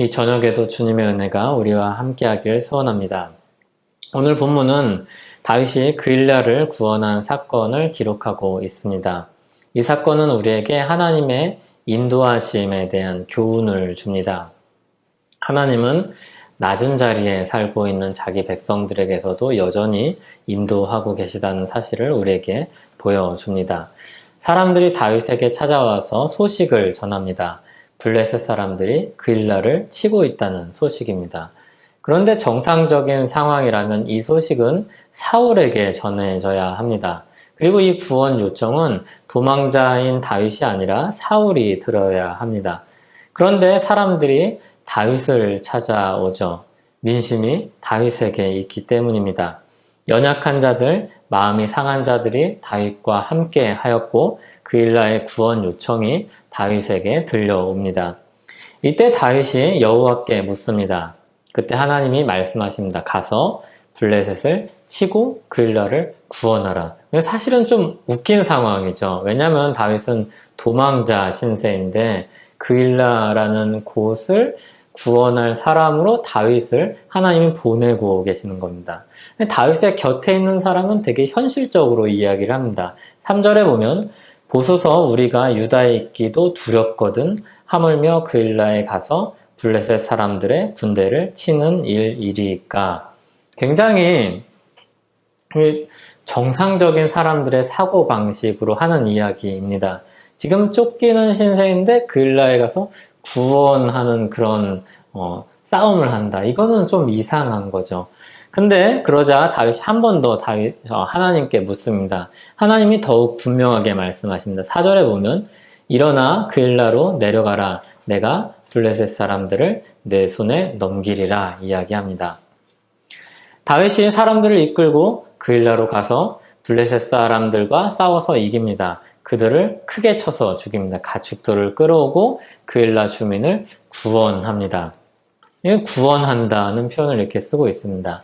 이 저녁에도 주님의 은혜가 우리와 함께하길 소원합니다. 오늘 본문은 다윗이 그일라를 구원한 사건을 기록하고 있습니다. 이 사건은 우리에게 하나님의 인도하심에 대한 교훈을 줍니다. 하나님은 낮은 자리에 살고 있는 자기 백성들에게서도 여전히 인도하고 계시다는 사실을 우리에게 보여줍니다. 사람들이 다윗에게 찾아와서 소식을 전합니다. 블레셋 사람들이 그일라를 치고 있다는 소식입니다. 그런데 정상적인 상황이라면 이 소식은 사울에게 전해져야 합니다. 그리고 이 구원 요청은 도망자인 다윗이 아니라 사울이 들어야 합니다. 그런데 사람들이 다윗을 찾아오죠. 민심이 다윗에게 있기 때문입니다. 연약한 자들, 마음이 상한 자들이 다윗과 함께 하였고 그일라의 구원 요청이 다윗에게 들려옵니다. 이때 다윗이 여호와께 묻습니다. 그때 하나님이 말씀하십니다. 가서 블레셋을 치고 그일라를 구원하라. 사실은 좀 웃긴 상황이죠. 왜냐하면 다윗은 도망자 신세인데 그일라라는 곳을 구원할 사람으로 다윗을 하나님이 보내고 계시는 겁니다. 다윗의 곁에 있는 사람은 되게 현실적으로 이야기를 합니다. 3절에 보면 보소서 우리가 유다에 있기도 두렵거든 하물며 그일라에 가서 블레셋 사람들의 군대를 치는 일이리까 굉장히 정상적인 사람들의 사고 방식으로 하는 이야기입니다. 지금 쫓기는 신세인데 그일라에 가서 구원하는 그런 어, 싸움을 한다. 이거는 좀 이상한 거죠. 근데 그러자 다윗이 한 번 더 다윗 어, 하나님께 묻습니다. 하나님이 더욱 분명하게 말씀하십니다. 사절에 보면 일어나 그일라로 내려가라. 내가 블레셋 사람들을 내 손에 넘기리라 이야기합니다. 다윗이 사람들을 이끌고 그일라로 가서 블레셋 사람들과 싸워서 이깁니다. 그들을 크게 쳐서 죽입니다. 가축들을 끌어오고 그일라 주민을 구원합니다. 구원한다는 표현을 이렇게 쓰고 있습니다.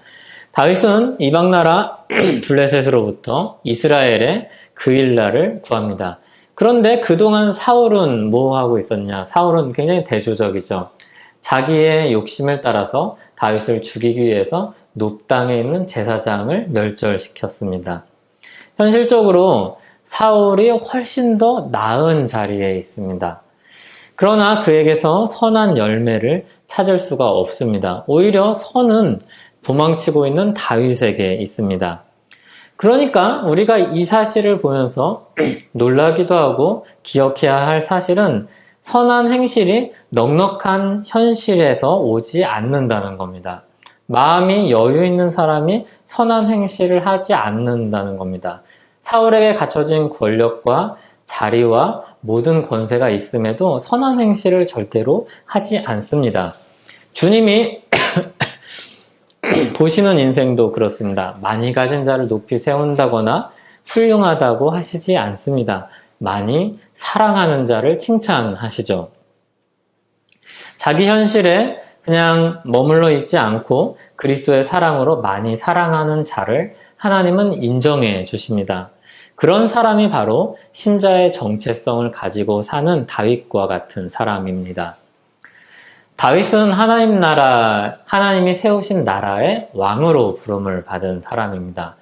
다윗은 이방 나라 블레셋으로부터 이스라엘의 그일라를 구합니다. 그런데 그동안 사울은 뭐 하고 있었냐? 사울은 굉장히 대조적이죠. 자기의 욕심을 따라서 다윗을 죽이기 위해서 높당에 있는 제사장을 멸절시켰습니다. 현실적으로 사울이 훨씬 더 나은 자리에 있습니다. 그러나 그에게서 선한 열매를 찾을 수가 없습니다. 오히려 선은 도망치고 있는 다윗에게 있습니다. 그러니까 우리가 이 사실을 보면서 놀라기도 하고 기억해야 할 사실은 선한 행실이 넉넉한 현실에서 오지 않는다는 겁니다. 마음이 여유 있는 사람이 선한 행실을 하지 않는다는 겁니다. 사울에게 갖춰진 권력과 자리와 모든 권세가 있음에도 선한 행실을 절대로 하지 않습니다. 주님이 보시는 인생도 그렇습니다. 많이 가진 자를 높이 세운다거나 훌륭하다고 하시지 않습니다. 많이 사랑하는 자를 칭찬하시죠. 자기 현실에 그냥 머물러 있지 않고 그리스도의 사랑으로 많이 사랑하는 자를 하나님은 인정해 주십니다. 그런 사람이 바로 신자의 정체성을 가지고 사는 다윗과 같은 사람입니다. 다윗은 하나님 나라, 하나님이 세우신 나라의 왕으로 부름을 받은 사람입니다.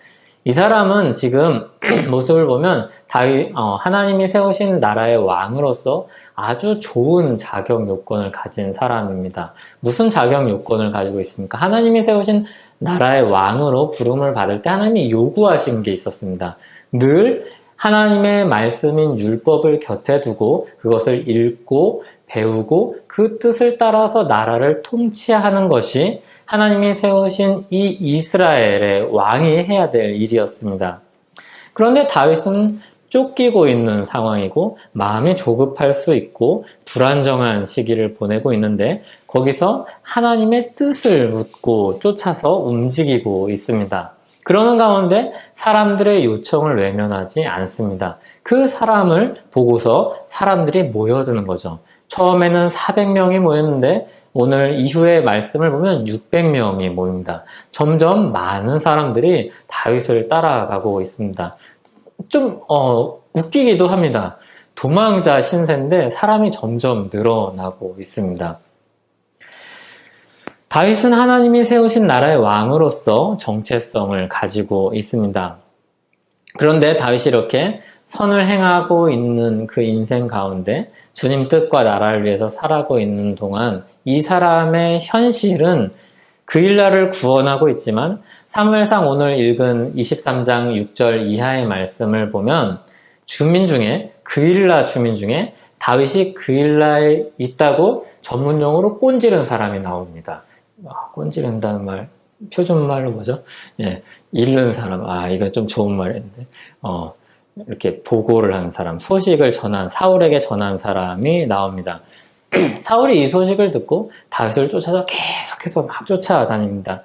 이 사람은 지금 모습을 보면 다윗, 어, 하나님이 세우신 나라의 왕으로서 아주 좋은 자격 요건을 가진 사람입니다. 무슨 자격 요건을 가지고 있습니까? 하나님이 세우신 나라의 왕으로 부름을 받을 때 하나님이 요구하신 게 있었습니다. 늘 하나님의 말씀인 율법을 곁에 두고 그것을 읽고 배우고 그 뜻을 따라서 나라를 통치하는 것이 하나님이 세우신 이 이스라엘의 왕이 해야 될 일이었습니다. 그런데 다윗은 쫓기고 있는 상황이고 마음이 조급할 수 있고 불안정한 시기를 보내고 있는데 거기서 하나님의 뜻을 묻고 쫓아서 움직이고 있습니다. 그러는 가운데 사람들의 요청을 외면하지 않습니다. 그 사람을 보고서 사람들이 모여드는 거죠. 처음에는 400명이 모였는데 오늘 이후의 말씀을 보면 600명이 모입니다. 점점 많은 사람들이 다윗을 따라가고 있습니다. 좀 어, 웃기기도 합니다. 도망자 신세인데 사람이 점점 늘어나고 있습니다. 다윗은 하나님이 세우신 나라의 왕으로서 정체성을 가지고 있습니다. 그런데 다윗이 이렇게 선을 행하고 있는 그 인생 가운데 주님 뜻과 나라를 위해서 살아고 있는 동안 이 사람의 현실은 그 일날을 구원하고 있지만 사무엘상 오늘 읽은 23장 6절 이하의 말씀을 보면 주민 중에 그 일날 주민 중에 다윗이 그 일날에 있다고 전문용어로 꼰지른 사람이 나옵니다. 아, 꼰지른다는 말 표준말로 뭐죠? 예, 잃는 사람. 아, 이건 좀 좋은 말인데. 어, 이렇게 보고를 한 사람, 소식을 전한, 사울에게 전한 사람이 나옵니다. 사울이 이 소식을 듣고 다윗을 쫓아서 계속해서 막 쫓아다닙니다.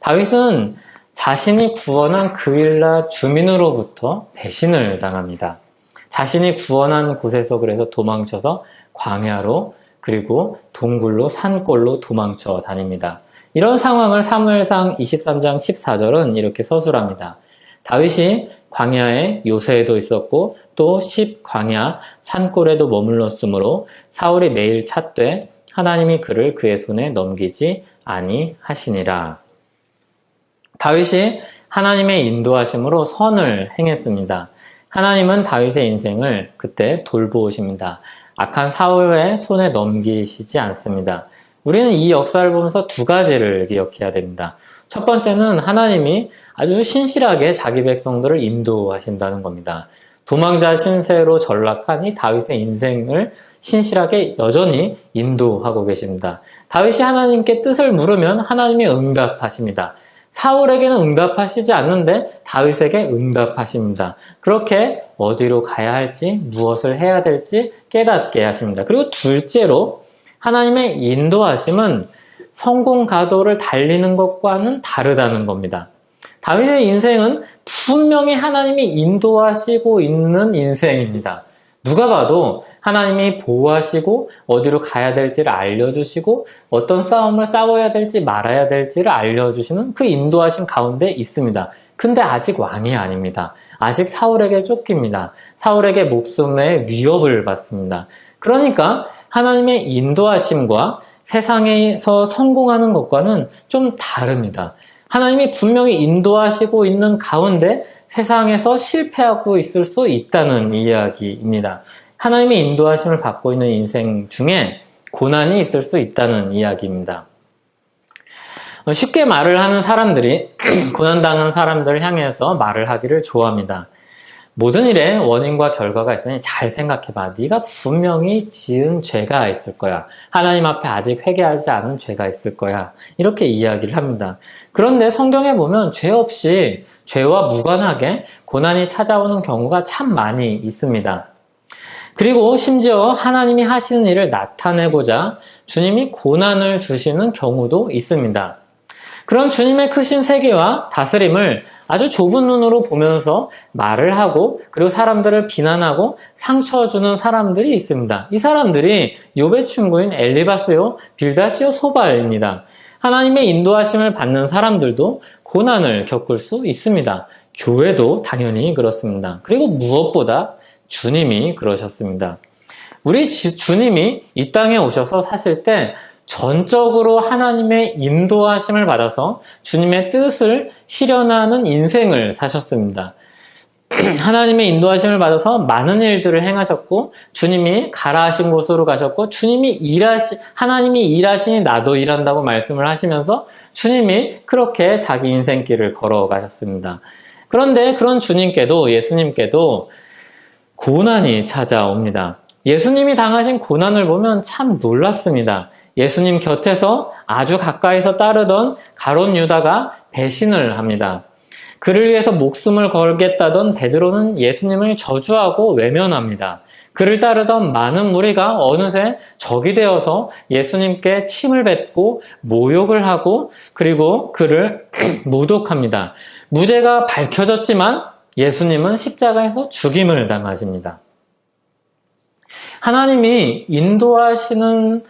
다윗은 자신이 구원한 그 일날 주민으로부터 배신을 당합니다. 자신이 구원한 곳에서 그래서 도망쳐서 광야로 그리고 동굴로 산골로 도망쳐 다닙니다. 이런 상황을 사무엘상 23장 14절은 이렇게 서술합니다. 다윗이 광야에 요새에도 있었고 또 10광야 산골에도 머물렀으므로 사울이 매일 찾되 하나님이 그를 그의 손에 넘기지 아니하시니라. 다윗이 하나님의 인도하심으로 선을 행했습니다. 하나님은 다윗의 인생을 그때 돌보십니다. 악한 사울의 손에 넘기시지 않습니다. 우리는 이 역사를 보면서 두 가지를 기억해야 됩니다. 첫 번째는 하나님이 아주 신실하게 자기 백성들을 인도하신다는 겁니다. 도망자 신세로 전락한 이 다윗의 인생을 신실하게 여전히 인도하고 계십니다. 다윗이 하나님께 뜻을 물으면 하나님이 응답하십니다. 사울에게는 응답하시지 않는데 다윗에게 응답하십니다. 그렇게 어디로 가야 할지 무엇을 해야 될지 깨닫게 하십니다. 그리고 둘째로 하나님의 인도하심은 성공 가도를 달리는 것과는 다르다는 겁니다. 다윗의 인생은 분명히 하나님이 인도하시고 있는 인생입니다. 누가 봐도 하나님이 보호하시고 어디로 가야 될지를 알려주시고 어떤 싸움을 싸워야 될지 말아야 될지를 알려주시는 그 인도하신 가운데 있습니다. 근데 아직 왕이 아닙니다. 아직 사울에게 쫓깁니다. 사울에게 목숨의 위협을 받습니다. 그러니까 하나님의 인도하심과 세상에서 성공하는 것과는 좀 다릅니다. 하나님이 분명히 인도하시고 있는 가운데 세상에서 실패하고 있을 수 있다는 이야기입니다. 하나님의 인도하심을 받고 있는 인생 중에 고난이 있을 수 있다는 이야기입니다. 쉽게 말을 하는 사람들이 고난당한 사람들을 향해서 말을 하기를 좋아합니다. 모든 일에 원인과 결과가 있으니 잘 생각해봐. 네가 분명히 지은 죄가 있을 거야. 하나님 앞에 아직 회개하지 않은 죄가 있을 거야. 이렇게 이야기를 합니다. 그런데 성경에 보면 죄 없이 죄와 무관하게 고난이 찾아오는 경우가 참 많이 있습니다. 그리고 심지어 하나님이 하시는 일을 나타내고자 주님이 고난을 주시는 경우도 있습니다. 그런 주님의 크신 세계와 다스림을 아주 좁은 눈으로 보면서 말을 하고 그리고 사람들을 비난하고 상처 주는 사람들이 있습니다. 이 사람들이 요배 친구인 엘리바스요, 빌다시오, 소발입니다. 하나님의 인도하심을 받는 사람들도 고난을 겪을 수 있습니다. 교회도 당연히 그렇습니다. 그리고 무엇보다 주님이 그러셨습니다. 우리 주님이 이 땅에 오셔서 사실 때 전적으로 하나님의 인도하심을 받아서 주님의 뜻을 실현하는 인생을 사셨습니다. 하나님의 인도하심을 받아서 많은 일들을 행하셨고 주님이 가라 하신 곳으로 가셨고 주님이 일하시 하나님이 일하시니 나도 일한다고 말씀을 하시면서 주님이 그렇게 자기 인생길을 걸어가셨습니다. 그런데 그런 주님께도 예수님께도 고난이 찾아옵니다. 예수님이 당하신 고난을 보면 참 놀랍습니다. 예수님 곁에서 아주 가까이서 따르던 가론 유다가 배신을 합니다. 그를 위해서 목숨을 걸겠다던 베드로는 예수님을 저주하고 외면합니다. 그를 따르던 많은 무리가 어느새 적이 되어서 예수님께 침을 뱉고 모욕을 하고 그리고 그를 모독합니다. 무죄가 밝혀졌지만 예수님은 십자가에서 죽임을 당하십니다. 하나님이 인도하시는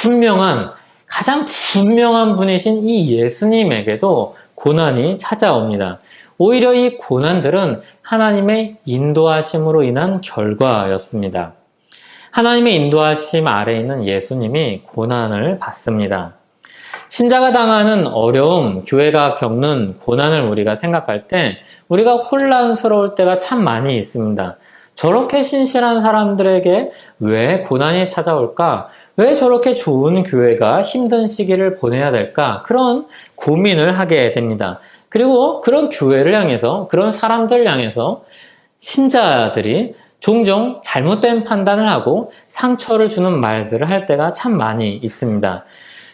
분명한 가장 분명한 분이신 이 예수님에게도 고난이 찾아옵니다. 오히려 이 고난들은 하나님의 인도하심으로 인한 결과였습니다. 하나님의 인도하심 아래 있는 예수님이 고난을 받습니다. 신자가 당하는 어려움, 교회가 겪는 고난을 우리가 생각할 때 우리가 혼란스러울 때가 참 많이 있습니다. 저렇게 신실한 사람들에게 왜 고난이 찾아올까? 왜 저렇게 좋은 교회가 힘든 시기를 보내야 될까? 그런 고민을 하게 됩니다. 그리고 그런 교회를 향해서, 그런 사람들 향해서 신자들이 종종 잘못된 판단을 하고 상처를 주는 말들을 할 때가 참 많이 있습니다.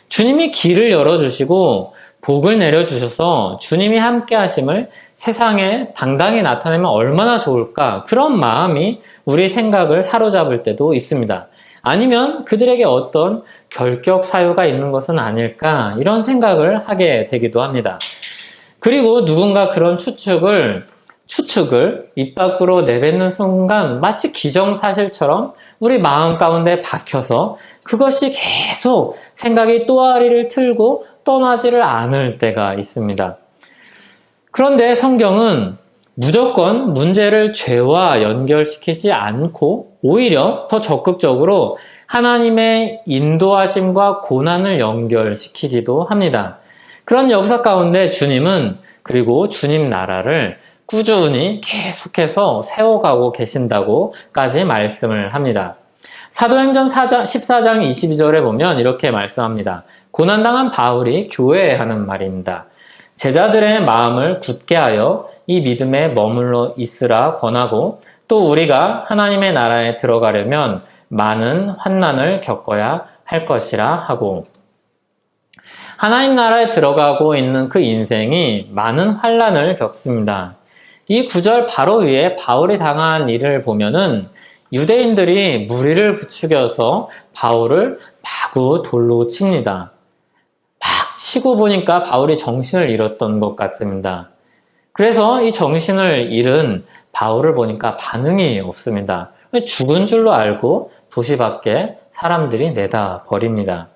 주님이 길을 열어주시고 복을 내려주셔서 주님이 함께 하심을 세상에 당당히 나타내면 얼마나 좋을까 그런 마음이 우리 생각을 사로잡을 때도 있습니다. 아니면 그들에게 어떤 결격 사유가 있는 것은 아닐까 이런 생각을 하게 되기도 합니다. 그리고 누군가 그런 추측을 추측을 입 밖으로 내뱉는 순간 마치 기정사실처럼 우리 마음 가운데 박혀서 그것이 계속 생각이 또아리를 틀고 떠나지를 않을 때가 있습니다. 그런데 성경은 무조건 문제를 죄와 연결시키지 않고 오히려 더 적극적으로 하나님의 인도하심과 고난을 연결시키기도 합니다. 그런 역사 가운데 주님은 그리고 주님 나라를 꾸준히 계속해서 세워가고 계신다고까지 말씀을 합니다. 사도행전 14장 22절에 보면 이렇게 말씀합니다. 고난당한 바울이 교회에 하는 말입니다. 제자들의 마음을 굳게 하여 이 믿음에 머물러 있으라 권하고 또 우리가 하나님의 나라에 들어가려면 많은 환난을 겪어야 할 것이라 하고 하나님 나라에 들어가고 있는 그 인생이 많은 환란을 겪습니다. 이 구절 바로 위에 바울이 당한 일을 보면은 유대인들이 무리를 부추겨서 바울을 마구 돌로 칩니다. 막 치고 보니까 바울이 정신을 잃었던 것 같습니다. 그래서 이 정신을 잃은 바울을 보니까 반응이 없습니다. 죽은 줄로 알고 도시 밖에 사람들이 내다 버립니다.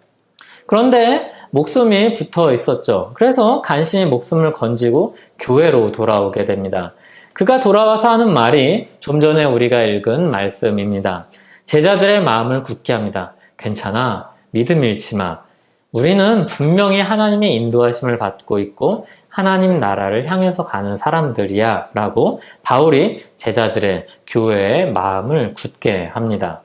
그런데 목숨이 붙어 있었죠. 그래서 간신히 목숨을 건지고 교회로 돌아오게 됩니다. 그가 돌아와서 하는 말이 좀 전에 우리가 읽은 말씀입니다. 제자들의 마음을 굳게 합니다. 괜찮아. 믿음 잃지 마. 우리는 분명히 하나님의 인도하심을 받고 있고 하나님 나라를 향해서 가는 사람들이야 라고 바울이 제자들의 교회의 마음을 굳게 합니다.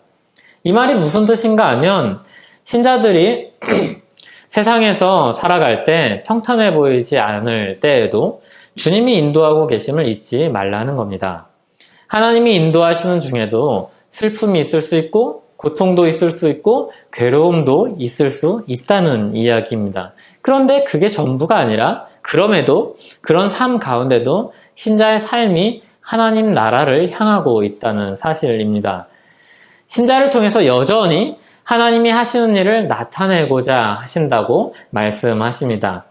이 말이 무슨 뜻인가 하면 신자들이 세상에서 살아갈 때 평탄해 보이지 않을 때에도 주님이 인도하고 계심을 잊지 말라는 겁니다. 하나님이 인도하시는 중에도 슬픔이 있을 수 있고 고통도 있을 수 있고 괴로움도 있을 수 있다는 이야기입니다. 그런데 그게 전부가 아니라 그럼에도 그런 삶 가운데도 신자의 삶이 하나님 나라를 향하고 있다는 사실입니다. 신자를 통해서 여전히 하나님이 하시는 일을 나타내고자 하신다고 말씀하십니다.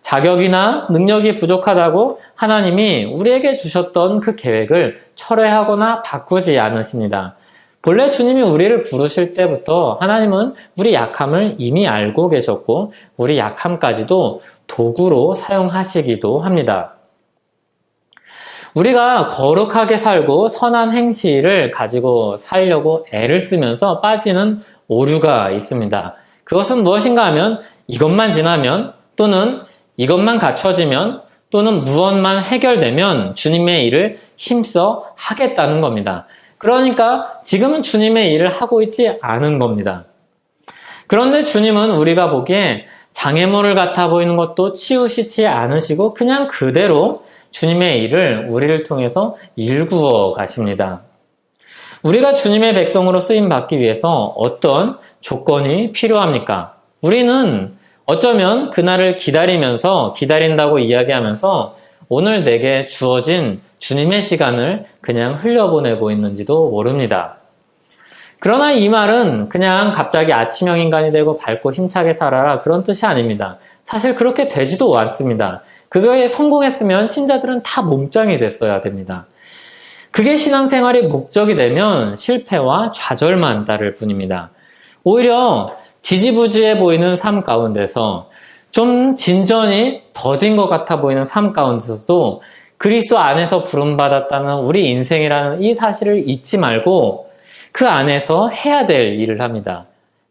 자격이나 능력이 부족하다고 하나님이 우리에게 주셨던 그 계획을 철회하거나 바꾸지 않으십니다. 본래 주님이 우리를 부르실 때부터 하나님은 우리 약함을 이미 알고 계셨고 우리 약함까지도 도구로 사용하시기도 합니다. 우리가 거룩하게 살고 선한 행실을 가지고 살려고 애를 쓰면서 빠지는 오류가 있습니다. 그것은 무엇인가 하면 이것만 지나면 또는 이것만 갖춰지면 또는 무엇만 해결되면 주님의 일을 힘써 하겠다는 겁니다. 그러니까 지금은 주님의 일을 하고 있지 않은 겁니다. 그런데 주님은 우리가 보기에 장애물을 같아 보이는 것도 치우시지 않으시고 그냥 그대로 주님의 일을 우리를 통해서 일구어 가십니다. 우리가 주님의 백성으로 쓰임 받기 위해서 어떤 조건이 필요합니까? 우리는 어쩌면 그날을 기다리면서 기다린다고 이야기하면서 오늘 내게 주어진 주님의 시간을 그냥 흘려보내고 있는지도 모릅니다. 그러나 이 말은 그냥 갑자기 아침형 인간이 되고 밝고 힘차게 살아라 그런 뜻이 아닙니다. 사실 그렇게 되지도 않습니다. 그거에 성공했으면 신자들은 다 몸짱이 됐어야 됩니다. 그게 신앙생활의 목적이 되면 실패와 좌절만 따를 뿐입니다. 오히려 지지부지해 보이는 삶 가운데서 좀 진전이 더딘 것 같아 보이는 삶 가운데서도 그리스도 안에서 부름받았다는 우리 인생이라는 이 사실을 잊지 말고 그 안에서 해야 될 일을 합니다.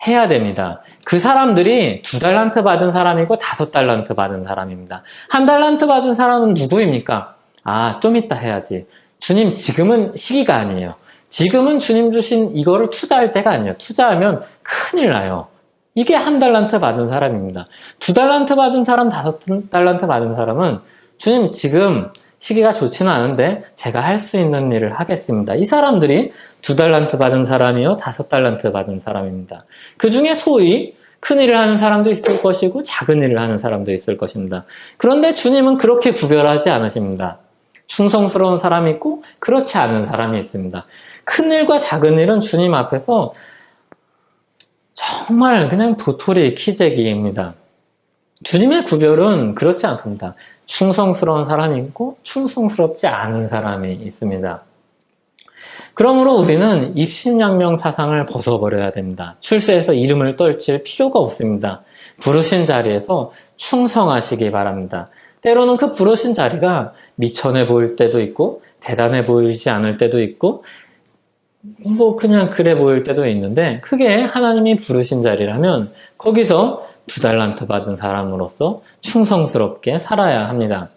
해야 됩니다. 그 사람들이 두 달란트 받은 사람이고 다섯 달란트 받은 사람입니다. 한 달란트 받은 사람은 누구입니까? 아, 좀 이따 해야지. 주님, 지금은 시기가 아니에요. 지금은 주님 주신 이거를 투자할 때가 아니에요. 투자하면 큰일 나요. 이게 한 달란트 받은 사람입니다. 두 달란트 받은 사람, 다섯 달란트 받은 사람은 주님 지금 시기가 좋지는 않은데 제가 할 수 있는 일을 하겠습니다. 이 사람들이 두 달란트 받은 사람이요, 다섯 달란트 받은 사람입니다. 그 중에 소위 큰 일을 하는 사람도 있을 것이고 작은 일을 하는 사람도 있을 것입니다. 그런데 주님은 그렇게 구별하지 않으십니다. 충성스러운 사람이 있고 그렇지 않은 사람이 있습니다. 큰 일과 작은 일은 주님 앞에서 정말 그냥 도토리 키재기입니다. 주님의 구별은 그렇지 않습니다. 충성스러운 사람이 있고 충성스럽지 않은 사람이 있습니다. 그러므로 우리는 입신양명 사상을 벗어버려야 됩니다. 출세에서 이름을 떨칠 필요가 없습니다. 부르신 자리에서 충성하시기 바랍니다. 때로는 그 부르신 자리가 미천해 보일 때도 있고 대단해 보이지 않을 때도 있고 뭐 그냥 그래 보일 때도 있는데 크게 하나님이 부르신 자리라면 거기서 두 달란트 받은 사람으로서 충성스럽게 살아야 합니다.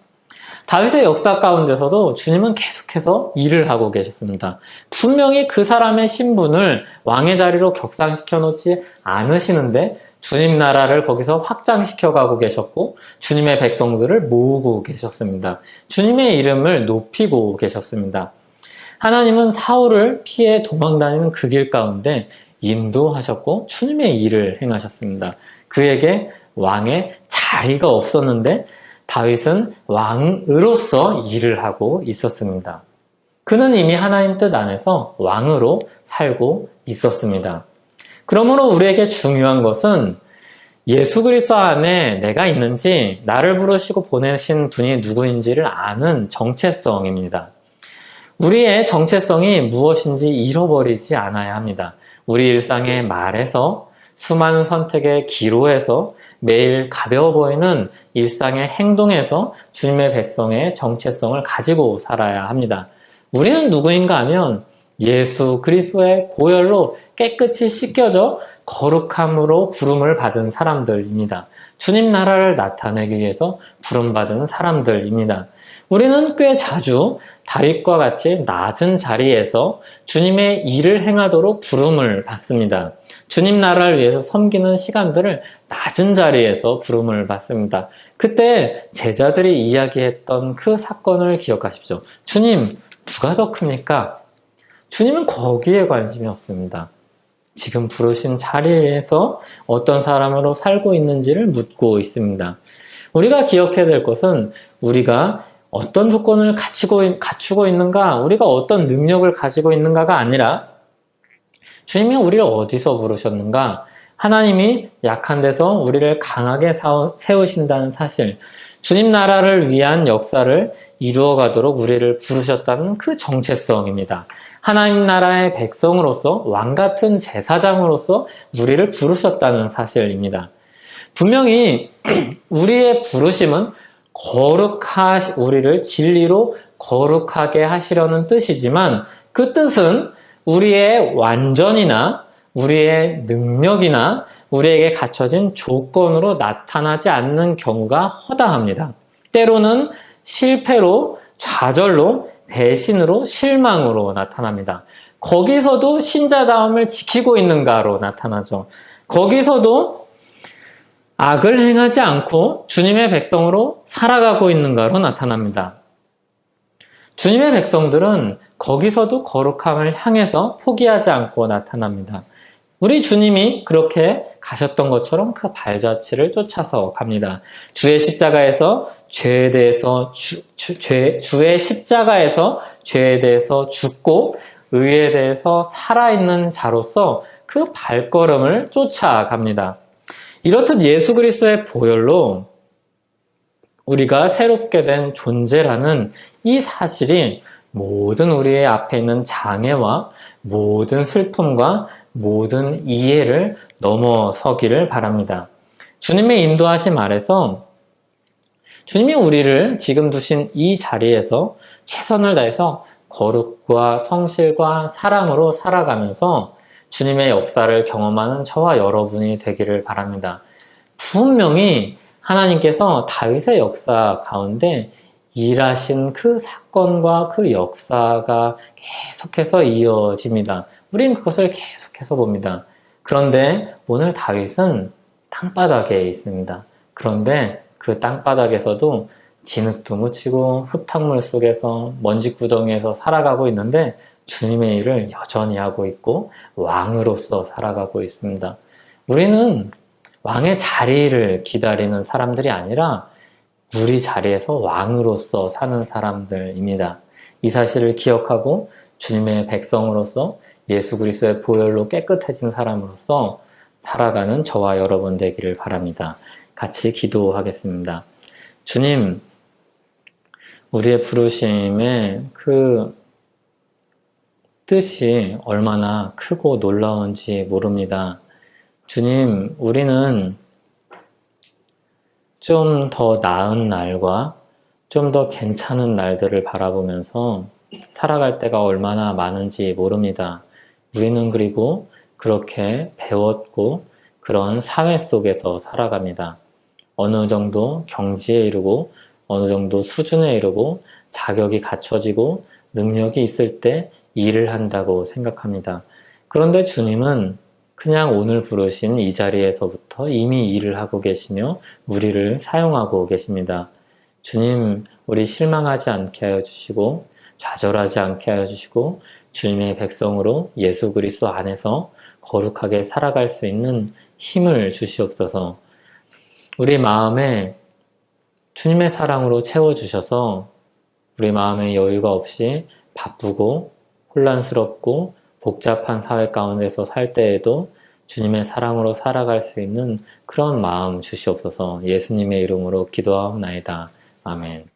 다윗의 역사 가운데서도 주님은 계속해서 일을 하고 계셨습니다. 분명히 그 사람의 신분을 왕의 자리로 격상시켜 놓지 않으시는데 주님 나라를 거기서 확장시켜 가고 계셨고 주님의 백성들을 모으고 계셨습니다. 주님의 이름을 높이고 계셨습니다. 하나님은 사울을 피해 도망다니는 그 길 가운데 인도하셨고 주님의 일을 행하셨습니다. 그에게 왕의 자리가 없었는데 다윗은 왕으로서 일을 하고 있었습니다. 그는 이미 하나님 뜻 안에서 왕으로 살고 있었습니다. 그러므로 우리에게 중요한 것은 예수 그리스도 안에 내가 있는지 나를 부르시고 보내신 분이 누구인지를 아는 정체성입니다. 우리의 정체성이 무엇인지 잃어버리지 않아야 합니다. 우리 일상의 말에서 수많은 선택의 기로에서 매일 가벼워 보이는 일상의 행동에서 주님의 백성의 정체성을 가지고 살아야 합니다. 우리는 누구인가 하면 예수 그리스도의 보혈로 깨끗이 씻겨져 거룩함으로 부름을 받은 사람들입니다. 주님 나라를 나타내기 위해서 부름받은 사람들입니다. 우리는 꽤 자주 다윗과 같이 낮은 자리에서 주님의 일을 행하도록 부름을 받습니다. 주님 나라를 위해서 섬기는 시간들을 낮은 자리에서 부름을 받습니다. 그때 제자들이 이야기했던 그 사건을 기억하십시오. 주님, 누가 더 크니까? 주님은 거기에 관심이 없습니다. 지금 부르신 자리에서 어떤 사람으로 살고 있는지를 묻고 있습니다. 우리가 기억해야 될 것은 우리가 어떤 조건을 갖추고, 갖추고 있는가, 우리가 어떤 능력을 가지고 있는가가 아니라 주님이 우리를 어디서 부르셨는가, 하나님이 약한 데서 우리를 강하게 세우신다는 사실, 주님 나라를 위한 역사를 이루어가도록 우리를 부르셨다는 그 정체성입니다. 하나님 나라의 백성으로서 왕 같은 제사장으로서 우리를 부르셨다는 사실입니다. 분명히 우리의 부르심은 거룩하 우리를 진리로 거룩하게 하시려는 뜻이지만 그 뜻은 우리의 완전이나 우리의 능력이나 우리에게 갖춰진 조건으로 나타나지 않는 경우가 허다합니다. 때로는 실패로, 좌절로, 배신으로, 실망으로 나타납니다. 거기서도 신자다움을 지키고 있는가로 나타나죠. 거기서도 악을 행하지 않고 주님의 백성으로 살아가고 있는가로 나타납니다. 주님의 백성들은 거기서도 거룩함을 향해서 포기하지 않고 나타납니다. 우리 주님이 그렇게 가셨던 것처럼 그 발자취를 쫓아서 갑니다. 주의 십자가에서 죄에 대해서 주, 주, 죄, 주의 십자가에서 죄에 대해서 죽고 의에 대해서 살아있는 자로서 그 발걸음을 쫓아갑니다. 이렇듯 예수 그리스도의 보혈로 우리가 새롭게 된 존재라는 이 사실이 모든 우리의 앞에 있는 장애와 모든 슬픔과 모든 이해를 넘어서기를 바랍니다. 주님의 인도하심 아래서 주님이 우리를 지금 두신 이 자리에서 최선을 다해서 거룩과 성실과 사랑으로 살아가면서 주님의 역사를 경험하는 저와 여러분이 되기를 바랍니다. 분명히 하나님께서 다윗의 역사 가운데 일하신 그 사건과 그 역사가 계속해서 이어집니다. 우리는 그것을 계속해서 봅니다. 그런데 오늘 다윗은 땅바닥에 있습니다. 그런데 그 땅바닥에서도 진흙도 묻히고 흙탕물 속에서 먼지 구덩이에서 살아가고 있는데 주님의 일을 여전히 하고 있고 왕으로서 살아가고 있습니다. 우리는 왕의 자리를 기다리는 사람들이 아니라 우리 자리에서 왕으로서 사는 사람들입니다. 이 사실을 기억하고 주님의 백성으로서 예수 그리스도의 보혈로 깨끗해진 사람으로서 살아가는 저와 여러분 되기를 바랍니다. 같이 기도하겠습니다. 주님, 우리의 부르심의 그 뜻이 얼마나 크고 놀라운지 모릅니다. 주님, 우리는 좀 더 나은 날과 좀 더 괜찮은 날들을 바라보면서 살아갈 때가 얼마나 많은지 모릅니다. 우리는 그리고 그렇게 배웠고 그런 사회 속에서 살아갑니다. 어느 정도 경지에 이르고 어느 정도 수준에 이르고 자격이 갖춰지고 능력이 있을 때 일을 한다고 생각합니다. 그런데 주님은 그냥 오늘 부르신 이 자리에서부터 이미 일을 하고 계시며 우리를 사용하고 계십니다. 주님, 우리 실망하지 않게 하여 주시고 좌절하지 않게 하여 주시고 주님의 백성으로 예수 그리스도 안에서 거룩하게 살아갈 수 있는 힘을 주시옵소서. 우리 마음에 주님의 사랑으로 채워 주셔서 우리 마음에 여유가 없이 바쁘고 혼란스럽고 복잡한 사회 가운데서 살 때에도 주님의 사랑으로 살아갈 수 있는 그런 마음 주시옵소서 예수님의 이름으로 기도하옵나이다. 아멘.